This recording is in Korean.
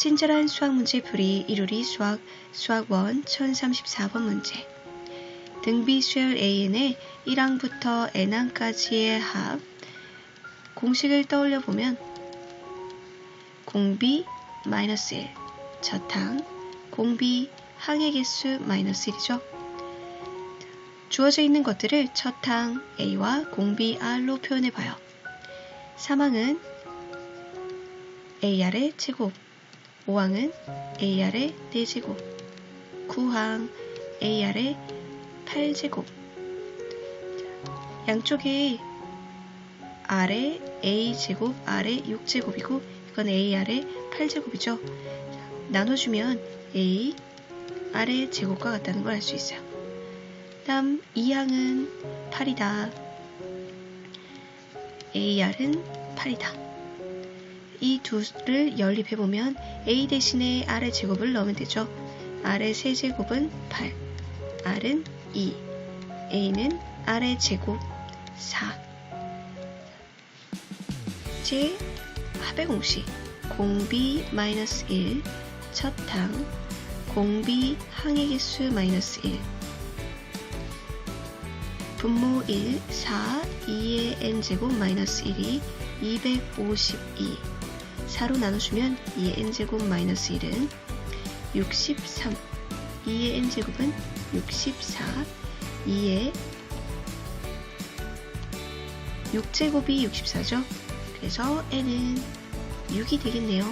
친절한 수학 문제 풀이 1우리 수학 수학 1 1034번 문제 등비 수열 AN의 1항부터 N항까지의 합 공식을 떠올려 보면 공비 마이너스 1 첫항 공비 항의 개수 마이너스 1이죠. 주어져 있는 것들을 첫항 A와 공비 R로 표현해 봐요. 3항은 AR의 제곱 5항은 AR의 4제곱 9항 AR의 8제곱 양쪽에 R의 A제곱, R의 6제곱이고 이건 AR의 8제곱이죠. 나눠주면 A, R의 제곱과 같다는 걸 알 수 있어요. 다음 2항은 8이다. AR은 8이다. 이 두를 연립해보면 A 대신에 R의 제곱을 넣으면 되죠. R의 세제곱은 8, R은 2, A는 R의 제곱 4. 제 합의 공식 공비 마이너스 1 첫 항 공비 항의 개수 마이너스 1 분모 1 4 2의 n제곱 마이너스 1이 252 4로 나눠주면 2의 n제곱 마이너스 1은 63 2의 n제곱은 64 2의 6제곱이 64죠. 그래서 n은 6이 되겠네요.